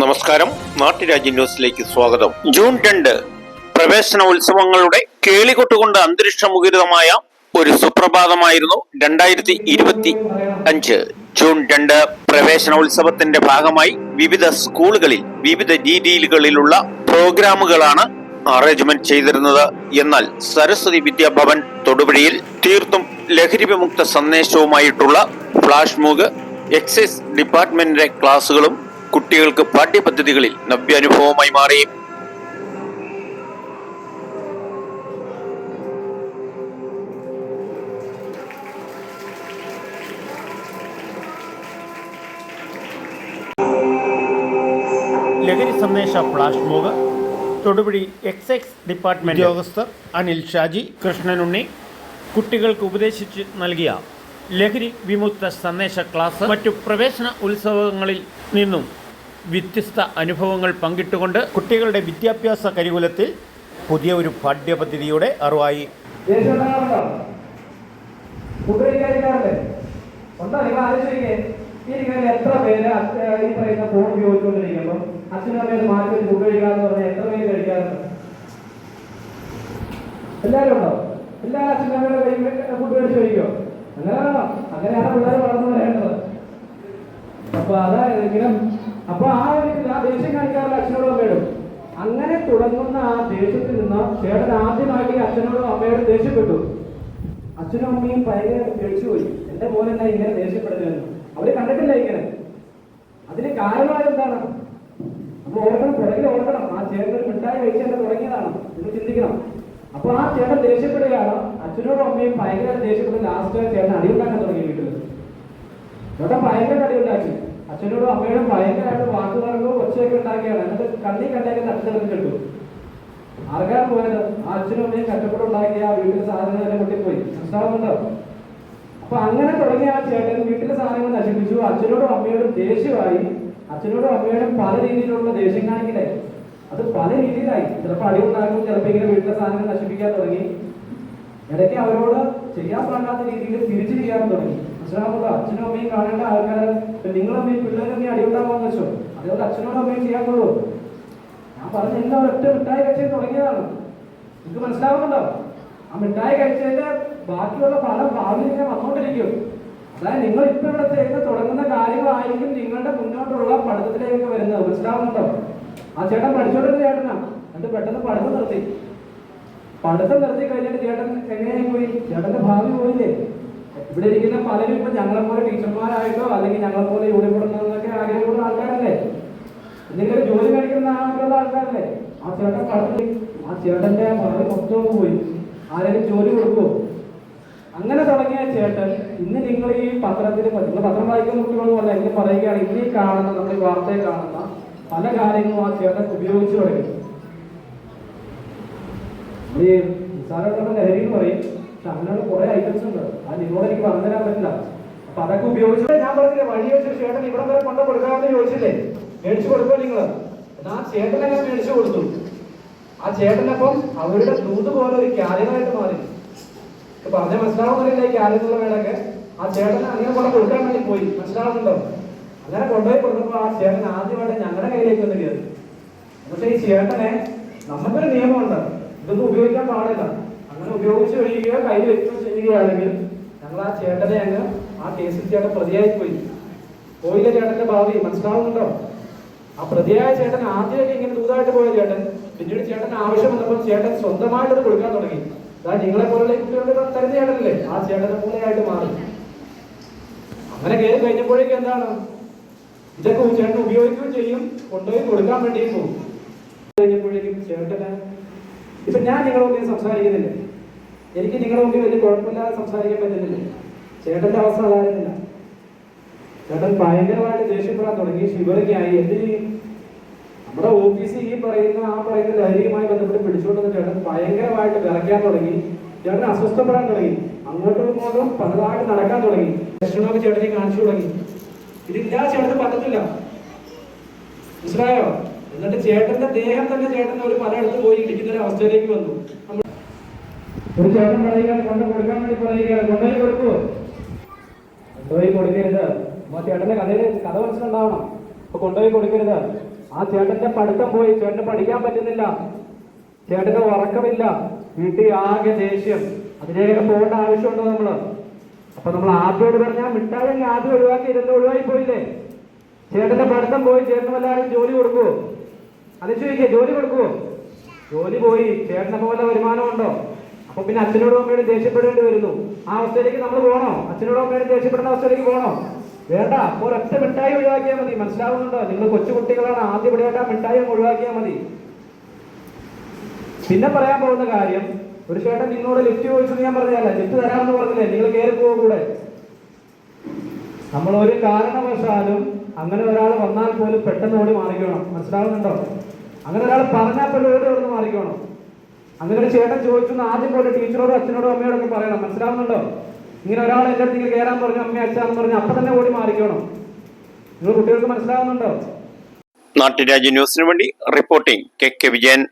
നമസ്കാരം. നാട്ടുരാജ്യ ന്യൂസിലേക്ക് സ്വാഗതം. ജൂൺ രണ്ട് പ്രവേശന ഉത്സവങ്ങളുടെ കേളികൊട്ടുകൊണ്ട് അന്തരീക്ഷമുഖരിതമായ ഒരു സുപ്രഭാതമായിരുന്നു രണ്ടായിരത്തി ഇരുപത്തി അഞ്ച് ജൂൺ രണ്ട് പ്രവേശന ഉത്സവത്തിന്റെ ഭാഗമായി വിവിധ സ്കൂളുകളിൽ വിവിധ രീതിയിലുള്ള പ്രോഗ്രാമുകളാണ് അറേഞ്ച്മെന്റ് ചെയ്തിരുന്നത്. എന്നാൽ സരസ്വതി വിദ്യാഭവൻ തൊടുപുഴയിൽ തീർത്തും ലഹരി വിമുക്ത സന്ദേശവുമായിട്ടുള്ള ഫ്ലാഷ് മൂഗ് എക്സൈസ് ഡിപ്പാർട്ട്മെന്റിന്റെ ക്ലാസുകളും കുട്ടികൾക്ക് പാഠ്യപദ്ധതികളിൽ നവ്യാനുഭവമായി മാറി. ലഹരി സന്ദേശ flash mob. Thodupuzha excise department ഉദ്യോഗസ്ഥർ അനിൽ ഷാജി കൃഷ്ണനുണ്ണി കുട്ടികൾക്ക് ഉപദേശിച്ച് നൽകിയ ലഹരി വിമുക്ത സന്ദേശ ക്ലാസ് മറ്റു പ്രവേശന ഉത്സവങ്ങളിൽ നിന്നും വ്യത്യസ്ത അനുഭവങ്ങൾ പങ്കിട്ടുകൊണ്ട് കുട്ടികളുടെ വിദ്യാഭ്യാസ കരികുലത്തിൽ പുതിയ ഒരു പാഠ്യപദ്ധതിയുടെ അറിവായി. എത്ര ഈ പറയുന്ന എന്ന് എത്ര എല്ലാവരും ഉണ്ടോ? അങ്ങനെയാണ് പിള്ളേർ വളർന്നു വരേണ്ടത്. അപ്പൊ അതായത് അപ്പൊ ആ ഒരു ആ ദേഷ്യം കാണിക്കാറുള്ള അച്ഛനോടും അമ്മയോടും. അങ്ങനെ തുടങ്ങുന്ന ആ ദേഷ്യത്തിൽ നിന്ന് ചേട്ടൻ ആദ്യമായിട്ട് അച്ഛനോടും അമ്മയോടും ദേഷ്യപ്പെട്ടു. അച്ഛനും അമ്മയും ഭയങ്കര പേടിച്ചുപോയി എന്റെ പോലെ തന്നെ ഇങ്ങനെ ദേഷ്യപ്പെടുന്നു അവർ കണ്ടിട്ടില്ല ഇങ്ങനെ. അതിന് കാരണമായത് എന്താണ്? അപ്പൊ ഓർക്കണം പുറകിൽ ഓർക്കണം. ആ ചേട്ടൻ മിഠായി കഴിച്ചെന്നെ തുടങ്ങിയതാണ്. എന്ന് ചിന്തിക്കണം. അപ്പൊ ആ ചേട്ടൻ ദേഷ്യപ്പെടുകയാണ്. അച്ഛനോടും അമ്മയും ഭയങ്കര ദേഷ്യപ്പെട്ട് ലാസ്റ്റ് ചേട്ടൻ അടിയുണ്ടാക്കാൻ തുടങ്ങി വീട്ടിൽ. ചേട്ടൻ ഭയങ്കര അടിയുണ്ടാക്കി. അച്ഛനോടും അമ്മയോടും ഭയങ്കരമായിട്ട് വാക്ക് പറഞ്ഞു ഒച്ചയൊക്കെ ഉണ്ടാക്കിയാണ് എന്നിട്ട് കണ്ണി കണ്ടേക്കുന്ന അച്ഛനും കിട്ടു ആർക്കാണ് പോയത്? ആ അച്ഛനും അമ്മയും കഷ്ടപ്പെട്ടുണ്ടാക്കിയ ആ വീട്ടിലെ സാധനങ്ങളെല്ലാം പൊട്ടിപ്പോയി. മനസ്സിലാവുന്നുണ്ടോ? അപ്പൊ അങ്ങനെ തുടങ്ങിയ ആ ചേട്ടൻ വീട്ടിലെ സാധനങ്ങൾ നശിപ്പിച്ചു. അച്ഛനോടും അമ്മയോടും ദേഷ്യമായി. അച്ഛനോടും അമ്മയോടും പല രീതിയിലുള്ള ദേഷ്യം കാണിക്കില്ലേ? അത് പല രീതിയിലായി. ചിലപ്പോൾ അടി ഉണ്ടാക്കും ചിലപ്പോൾ ഇങ്ങനെ വീട്ടിലെ സാധനങ്ങൾ നശിപ്പിക്കാൻ തുടങ്ങി. ഇടയ്ക്ക് അവരോട് ചെയ്യാൻ പാടാത്ത രീതിയിൽ തിരിച്ചു ചെയ്യാൻ തുടങ്ങി. മനസ്സിലാവുന്നുണ്ടോ അച്ഛനും അമ്മയും കാണേണ്ട ആൾക്കാർ നിങ്ങളും ഈ പിള്ളേരും നീ അടിയുണ്ടാവാന്ന് വെച്ചോ. അതേപോലെ അച്ഛനോടും അമ്മയും ചെയ്യാൻ കൊള്ളു ഞാൻ പറഞ്ഞ എല്ലാം ഒറ്റ മിഠായി കഴിച്ച് തുടങ്ങിയതാണ്. നിങ്ങൾക്ക് മനസ്സിലാവുന്നുണ്ടോ? ആ മിഠായി കഴിച്ചതിന്റെ ബാക്കിയുള്ള ഫലം ഭാവിയിൽ ഇങ്ങനെ വന്നുകൊണ്ടിരിക്കും അതായത് നിങ്ങൾ ഇപ്പൊ ഇവിടെ ചെയ്ത് തുടങ്ങുന്ന കാര്യങ്ങളായിരിക്കും നിങ്ങളുടെ മുന്നോട്ടുള്ള പഠിത്തത്തിലേക്ക് വരുന്നത്. മനസ്സിലാവുന്നുണ്ടോ? ആ ചേട്ടൻ പഠിച്ചോണ്ടിരുന്ന ചേട്ടനാ. എന്നിട്ട് പെട്ടെന്ന് പഠിത്തം നിർത്തി. പഠിത്തം നിർത്തി കഴിഞ്ഞിട്ട് ചേട്ടൻ എങ്ങനെയായി പോയി ചേട്ടന്റെ ഭാവി പോയില്ലേ? ഇവിടെ ഇരിക്കുന്ന പലരും ഇപ്പൊ ഞങ്ങളെ പോലെ ടീച്ചർമാരായിട്ടോ അല്ലെങ്കിൽ ഞങ്ങളെ പോലെ യൂണിഫോമിടുന്നതൊക്കെ ആഗ്രഹമുള്ള ആൾക്കാരല്ലേ? എന്തെങ്കിലും ജോലി കഴിക്കുന്ന ആഗ്രഹമുള്ള ആൾക്കാരല്ലേ? ആ ചേട്ടൻ കടത്തിൽ ആ ചേട്ടന്റെ ഭാവി മൊത്തം പോയി. ആരെങ്കിലും ജോലി കൊടുക്കുമോ അങ്ങനെ തുടങ്ങിയ ചേട്ടൻ ഇന്ന് നിങ്ങൾ ഈ പത്രത്തിൽ നിങ്ങൾ പത്രം വായിക്കുന്ന കുട്ടികളൊന്നുമല്ല ഇന്ന് പറയുകയാണ് ഇന്ന് ഈ കാണുന്ന നമ്മൾ ഈ വാർത്തയിൽ കാണുന്ന പല കാര്യങ്ങളും ആ ചേട്ടൻ ഉപയോഗിച്ചു തുടങ്ങി. ഈ നിസ്സാരമായിട്ടുള്ള ലഹരി എന്ന് പറയും. പക്ഷെ അങ്ങനെയുള്ള കുറെ ഐറ്റംസ് ഉണ്ട്. അത് നിങ്ങളോട് എനിക്ക് പറഞ്ഞു തരാൻ പറ്റില്ല. അപ്പൊ അതൊക്കെ ഉപയോഗിച്ച് ഞാൻ പറഞ്ഞില്ലേ വഴി വെച്ച് ചേട്ടൻ ഇവിടെ വരെ കൊണ്ട കൊടുക്കാമെന്ന് ചോദിച്ചില്ലേ? മേടിച്ചു കൊടുക്കോ നിങ്ങൾ എന്നാ ആ ചേട്ടനെ ഞാൻ മേടിച്ചു കൊടുത്തു. ആ ചേട്ടനപ്പം അവരുടെ ദൂത് പോലെ ഒരു ക്യാരിയറായിട്ട് മാറി. പറഞ്ഞ മനസ്സിലാവുന്നില്ല ഈ ക്യാരിയറുള്ള വേടൊക്കെ ആ ചേട്ടനെ അങ്ങനെ കൊണ്ട് കൊടുക്കാൻ വേണ്ടി പോയി. മനസ്സിലാവുന്നുണ്ടോ? അങ്ങനെ കൊണ്ടുപോയി കൊടുക്കുമ്പോൾ ആ ചേട്ടൻ ആദ്യമായിട്ട് ഞങ്ങളുടെ കയ്യിലേക്ക് വന്നിട്ട് കയറി. എന്നിട്ട് ഈ ചേട്ടനെ നമുക്കൊരു നിയമമുണ്ട്. ഇതൊന്നും ഉപയോഗിക്കാൻ പാടില്ല. അങ്ങനെ ഉപയോഗിച്ച് കഴിയുകയോ കയ്യിൽ വെച്ചു ചെയ്യുകയാണെങ്കിൽ ഞങ്ങൾ ആ ചേട്ടനെ അങ്ങ് ആ കേസിൽ ചേട്ടൻ പ്രതിയായി പോയി. പോയില്ല ചേട്ടന്റെ ഭാവി? മനസ്സിലാവുന്നുണ്ടോ? ആ പ്രതിയായ ചേട്ടൻ ആദ്യമൊക്കെ ഇങ്ങനെ ദൂതായിട്ട് പോയ ചേട്ടൻ പിന്നീട് ചേട്ടൻ ആവശ്യം വന്നപ്പോൾ ചേട്ടൻ സ്വന്തമായിട്ട് കൊടുക്കാൻ തുടങ്ങി. അതാ നിങ്ങളെ പോലുള്ള കുട്ടികളുടെ തരുന്ന ചേട്ടനല്ലേ? ആ ചേട്ടനെ പോലെയായിട്ട് മാറി. അങ്ങനെ കയറി കഴിഞ്ഞപ്പോഴേക്കും എന്താണ്? ഇതൊക്കെ ചേട്ടൻ ഉപയോഗിക്കുകയും ചെയ്യും കൊണ്ടുപോയി കൊടുക്കാൻ വേണ്ടിയും പോകും. കഴിഞ്ഞപ്പോഴേക്കും ചേട്ടന് ഇപ്പൊ ഞാൻ നിങ്ങളൊക്കെ സംസാരിക്കുന്നില്ല. എനിക്ക് നിങ്ങളുടെ മുമ്പിൽ വലിയ കുഴപ്പമില്ലാതെ സംസാരിക്കാൻ പറ്റുന്നില്ല. ചേട്ടന്റെ അവസ്ഥ അതായിരുന്നില്ല. ചേട്ടൻ ഭയങ്കരമായിട്ട് ദേഷ്യപ്പെടാൻ തുടങ്ങി. ശിവറിക്കായി എന്തിന്? നമ്മുടെ ഓഫീസിൽ ഈ പറയുന്ന ആ പറയുന്ന ലഹരിയുമായി ബന്ധപ്പെട്ട് പിടിച്ചുകൊണ്ടുവന്ന ചേട്ടൻ ഭയങ്കരമായിട്ട് വിറയ്ക്കാൻ തുടങ്ങി. ചേട്ടൻ അസ്വസ്ഥപ്പെടാൻ തുടങ്ങി. അങ്ങോട്ടും ഇങ്ങോട്ടും പലതായിട്ട് നടക്കാൻ തുടങ്ങി. ലക്ഷണമൊക്കെ ചേട്ടനെ കാണിച്ചു തുടങ്ങി. ഇതില്ലാ ചേട്ടന് പറ്റത്തില്ല. മനസ്സിലായോ? എന്നിട്ട് ചേട്ടന്റെ ദേഹം തന്നെ ചേട്ടൻ ഒരു പലയിടത്ത് പോയി ഇടിക്കുന്ന ഒരു അവസ്ഥയിലേക്ക് വന്നു. ഒരു ചേട്ടൻ പറയുകയാണ് കൊണ്ട് കൊടുക്കാൻ വേണ്ടി പറയുകയാണ് കൊണ്ടുപോയി കൊടുക്കൂ. കൊണ്ടുപോയി കൊടുക്കരുത്. ആ ചേട്ടന്റെ കഥയിൽ കഥ മനസ്സിലുണ്ടാവണം. അപ്പൊ കൊണ്ടുപോയി കൊടുക്കരുത്. ആ ചേട്ടന്റെ പഠിത്തം പോയി. ചേട്ടന് പഠിക്കാൻ പറ്റുന്നില്ല. ചേട്ടന് ഉറക്കമില്ല. വീട്ടിൽ ആകെ ദേഷ്യം. അതിലേക്ക് പോകേണ്ട ആവശ്യമുണ്ടോ നമ്മൾ? അപ്പൊ നമ്മൾ ആദ്യമോട് പറഞ്ഞാൽ അങ്ങ് ആദ്യം ഒഴിവാക്കി ഇരുന്ന് ഒഴിവായി പോയില്ലേ? ചേട്ടന്റെ പഠിത്തം പോയി. ചേട്ടന് വല്ലാരും ജോലി കൊടുക്കുവോ അത് ചോദിക്കേ ജോലി കൊടുക്കുവോ ജോലി പോയി. ചേട്ടനെ പോലെ വരുമാനമുണ്ടോ? അപ്പൊ പിന്നെ അച്ഛനോടും അമ്മയോടും ദേഷ്യപ്പെടേണ്ടി വരുന്നു. ആ അവസ്ഥയിലേക്ക് നമ്മൾ പോകണോ? അച്ഛനോടും അമ്മയോടും ദേഷ്യപ്പെടുന്ന അവസ്ഥയിലേക്ക് പോകണോ? വേണ്ട. ഒരൊറ്റ മിഠായി ഒഴിവാക്കിയാൽ മതി. മനസ്സിലാവുന്നുണ്ടോ? നിങ്ങൾ കൊച്ചുകുട്ടികളാണ് ആദ്യം ആ മിഠായി ഒഴിവാക്കിയാൽ മതി. പിന്നെ പറയാൻ പോകുന്ന കാര്യം ഒരു ചേട്ടൻ നിങ്ങളോട് ലിഫ്റ്റ് ചോദിച്ചത് ഞാൻ പറഞ്ഞല്ല ലിഫ്റ്റ് തരാമെന്ന് പറഞ്ഞില്ലേ? നിങ്ങൾ കയറി പോകൂടെ നമ്മൾ ഒരു കാരണവശാലും അങ്ങനെ ഒരാൾ വന്നാൽ പോലും പെട്ടെന്ന് ഓടി മാറിക്കണം. മനസ്സിലാവുന്നുണ്ടോ? അങ്ങനെ ഒരാൾ പറഞ്ഞാൽ പോലും ഓടി ഓടുന്ന് മാറിക്കണം. അങ്ങനെ ഒരു ചേട്ടൻ ചോദിച്ചു ആദ്യം പോലെ ടീച്ചറോടും അച്ഛനോടും അമ്മയോടും ഒക്കെ പറയണം. മനസ്സിലാവുന്നുണ്ടോ? ഇങ്ങനെ ഒരാൾ എന്റെ അടുത്ത് കയറാൻ പറഞ്ഞു അമ്മ അച്ഛാന്ന് പറഞ്ഞു അപ്പൊ തന്നെ ഓടി മാറിക്കണം. നിങ്ങൾ കുട്ടികൾക്ക് മനസ്സിലാവുന്നുണ്ടോ? നാട്ടുരാജ്യ ന്യൂസിനു വേണ്ടി റിപ്പോർട്ടിംഗ് കെ കെ വിജയൻ.